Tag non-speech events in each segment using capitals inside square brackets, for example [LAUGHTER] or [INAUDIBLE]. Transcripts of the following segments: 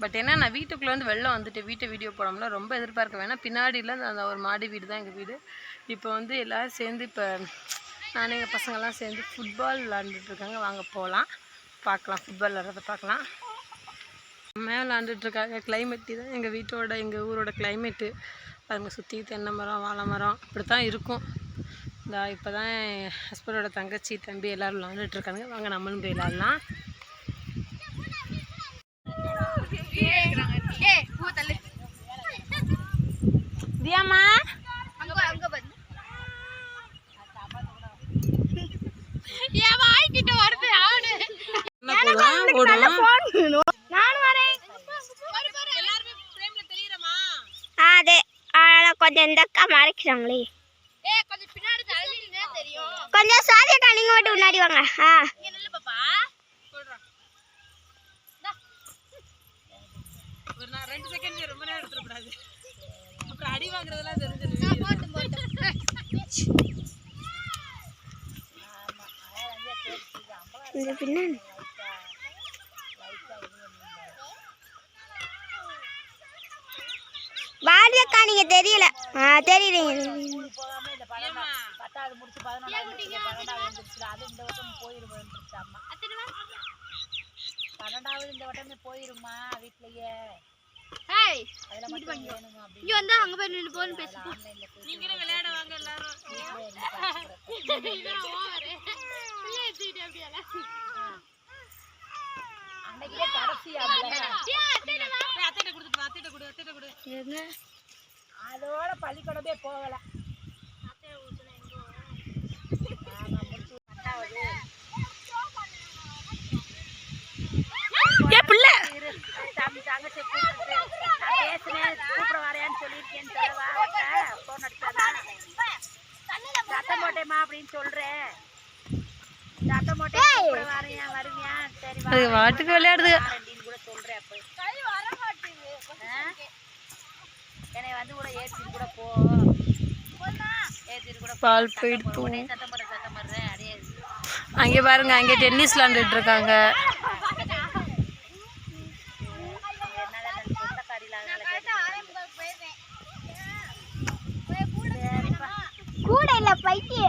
But என்ன நான் வீட்டுக்குள்ளே வந்து வெளில வந்துட்டு வீட்டை வீடியோ போடாமலாம் ரொம்ப எதிர்பார்க்க வேணாம். பின்னாடியில் அந்த- ஒரு மாடி வீடு தான் எங்கள் வீடு. இப்போ வந்து எல்லோரும் சேர்ந்து இப்போ நான் எங்கள் பசங்கள்லாம் சேர்ந்து ஃபுட்பால் விளாண்டுட்ருக்காங்க வாங்க போகலாம் பார்க்கலாம் ஃபுட்பால் விளாட்றத பார்க்கலாம். மேலே விளாண்டுட்ருக்காங்க கிளைமேட் தான் எங்கள் வீட்டோட எங்கள் ஊரோட கிளைமேட்டு அதுங்க சுற்றி தென்னை மரம் வாழை மரம். இப்படி தான் இருக்கும். இந்த இப்போ தான் ஹஸ்பண்டோட தங்கச்சி தம்பி எல்லோரும் விளாண்டுட்டு இருக்காங்க. வாங்க நம்மளும் போய் விளாட்லாம். அது ஆனால் கொஞ்சம் இந்த அக்கா மறைக்கிறாங்களே. கொஞ்சம் சாதியக்கா நீங்கள் மட்டும் முன்னாடி வாங்க. ஆ. ஒரு நான் ரெண்டு செகண்ட் ரொம்ப நேரம் எடுத்துடக்கூடாது. அப்புறம் அடி வாங்குறதெல்லாம் தெரிஞ்சிருக்கு [LAUGHS] இந்த பின்னாடி பாரதியக்கா நீங்க தெரியல. ஆ முடிச்சு பன்னெண்டாவது இந்த வட்டம் போயிருமா வீட்லயே இங்க வந்தா அங்க போய் நின்று போன்னு பேசு ஆன்லைன்ல போய் நீங்களும் விளையாட வாங்க எல்லாரும். [LAUGHS] அதோட பள்ளிக்கூடமே போகல இரு, நான் பேசுனேன் ஃபோன் போட்டேம்மா அப்படின்னு சொல்றேன். அது வாட்டுக்கு விளையாடுது. அப்படின்னு கூட சொல்றேன் அப்போ. ஆ? என்னை வந்து கூட ஏற்றிட்டு கூட போ. ஏற்றிட்டு கூட போ. பால் அடே. அங்கே பாருங்க அங்கே டென்னிஸ் விளாண்டுட்டு இருக்காங்க. கூட இல்ல பைக்கு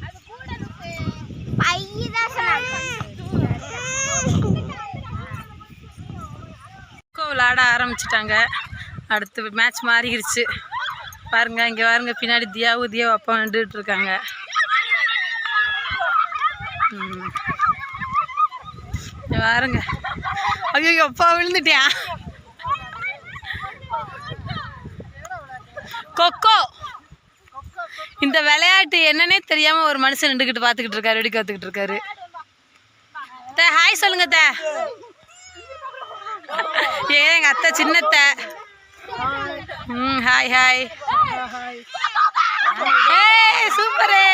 பைய தான் சொன்னாங்க கொக்கோ விளாட ஆரம்பிச்சிட்டாங்க. அடுத்து மேட்ச் மாறிடுச்சு. பாருங்க இங்கே பாருங்க பின்னாடி தியாவு தியாவு அப்பா நின்றுட்டு இருக்காங்க. ம். பாருங்க. ஐயோ அப்பா விழுந்துட்டியா? கொக்கோ! இந்த விளையாட்டு என்னன்னே தெரியாம ஒரு மனுஷன் நின்றுக்கிட்டு பார்த்துக்கிட்டு இருக்காரு வெடி காத்துக்கிட்டு இருக்காரு. தே ஹாய் சொல்லுங்க தே. ஏ எங்க அத்தை சின்னத்த ம் ஹாய் ஹாய் ஏ சூப்பரே.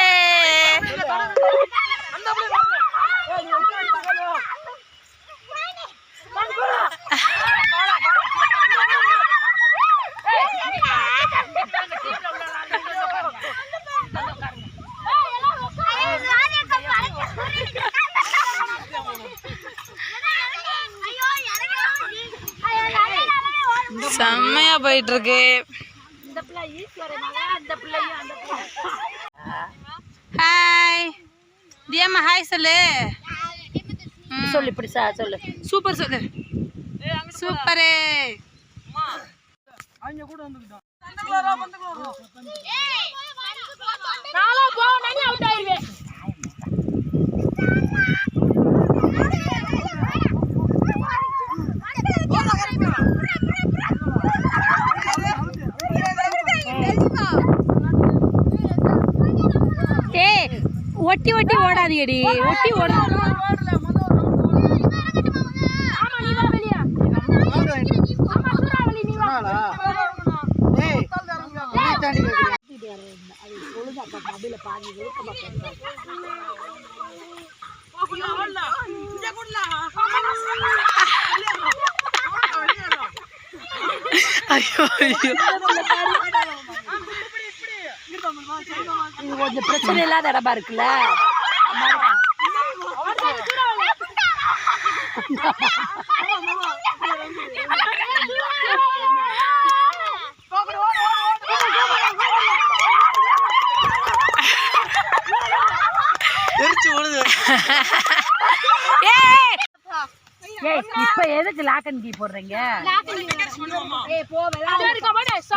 செம்மையா போயிட்டு இருக்கு ஹாய் தியாமா ஹாய் சொல்லு. சொல்லு இப்படி சா சொல்லு. சூப்பர் சொல்லு. சூப்பரே. ஏய் ஒட்டி ஒட்டி ஓடாதீடி ஒட்டி ஓட. ஐயோ. ஐயோ இது கொஞ்சம் பிரச்சனை இல்லாத இடமா இருக்குல்ல? இப்ப எதுக்கு லாக்கன் கீ போடுறீங்க?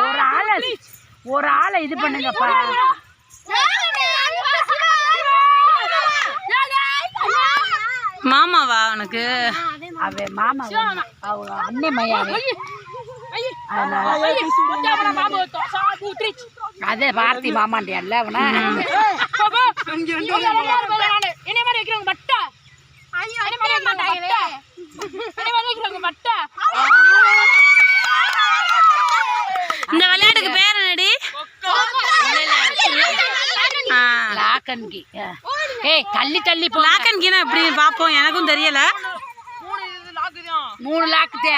ஒரு ஆளு ஒரு ஆளை இது பண்ணுங்கப்பா மாமாவா உனக்கு? அவ மாமா அவங்க அண்ணன் மையாவே. அதே பாரதி மாமாண்டியல்ல அவன. இந்த லாக்கன் கீ ஏய் தள்ளி தள்ளி போ லாக்கன் கீனா எப்படி பார்ப்போம்? எனக்கும் தெரியல. மூணு லாக்கு தே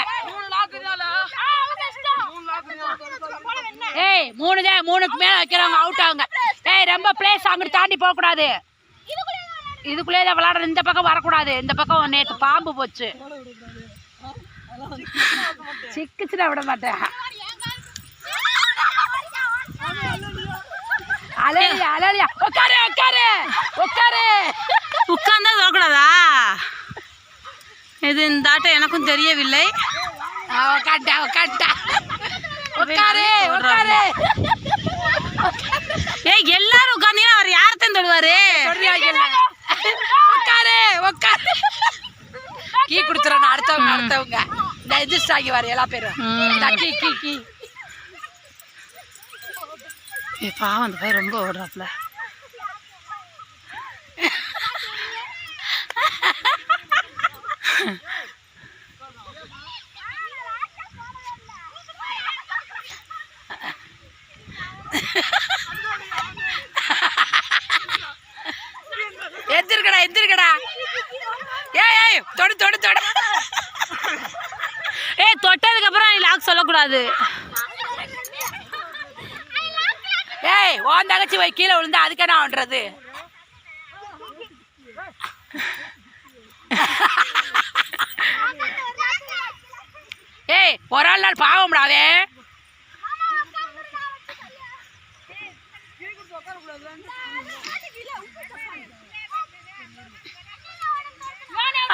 ஏய் மூணு தான் மூணுக்கு மேல வைக்கிறவங்க அவுட் ஆகுங்க. ஏய் ரொம்ப பிளேஸ் அங்கிட்டு தாண்டி போக கூடாது இதுக்குள்ளே தான் விளையாடுற இந்த பக்கம் வரக்கூடாது. இந்த பக்கம் நேற்று பாம்பு போச்சு. சிக்கிச்சுனா விட மாட்டேன். அலையா அலையா உட்காரு உட்காரு உட்காரு உட்கார்ந்தா சொல்லக்கூடாதா இது இந்த ஆட்டம் எனக்கும் தெரியவில்லை. உட்காண்டா உட்காண்டா உட்காரு உட்காரு ஏய் எல்லாரும் உட்காந்தீங்கன்னா அவர் யார்தான் தொடுவாரு உட்காரு உட்காரு கீ குடுத்துறேன் அடுத்தவங்க அடுத்தவங்க. இந்த எதிர்ஸ்ட் ஆகி வர எல்லா பேரும். கீ கீ கீ. பாவம் அந்த பையன் ரொம்ப ஓடுறாப்புல எந்திருக்கடா எந்திருக்கடா. ஏய் ஏய் தொடு தொடு தொடு. ஏய் தொட்டதுக்கப்புறம் நீ லாக் சொல்லக்கூடாது. ஏய் உன் தங்கச்சி போய் கீழே விழுந்தா அதுக்கு என்ன பண்றது? ஏய் ஒரு ஆள் நாள் பாவம்டாவே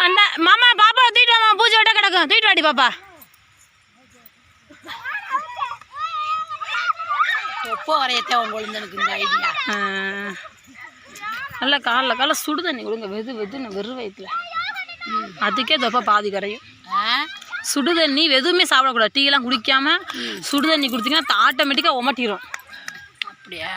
அந்த மாமா பாப்பா தூக்கிட்டு வாமா பூஜை விட்ட கிடக்கும். தூக்கிட்டு வாடி பாப்பா. எப்போ வரையத்தே உங்களுக்கு எனக்கு இந்த ஐடியா. நல்லா காலைல காலைல சுடு தண்ணி கொடுங்க. வெது வெதுன்னு வெறு வயிற்றுல அதுக்கே தொப்பை பாதி கரையும். சுடு தண்ணி எதுவுமே சாப்பிடக்கூடாது. டீ எல்லாம் குடிக்காம சுடு தண்ணி குடிச்சிங்கன்னா ஆட்டோமேட்டிக்காக உமட்டிடும் அப்படியா?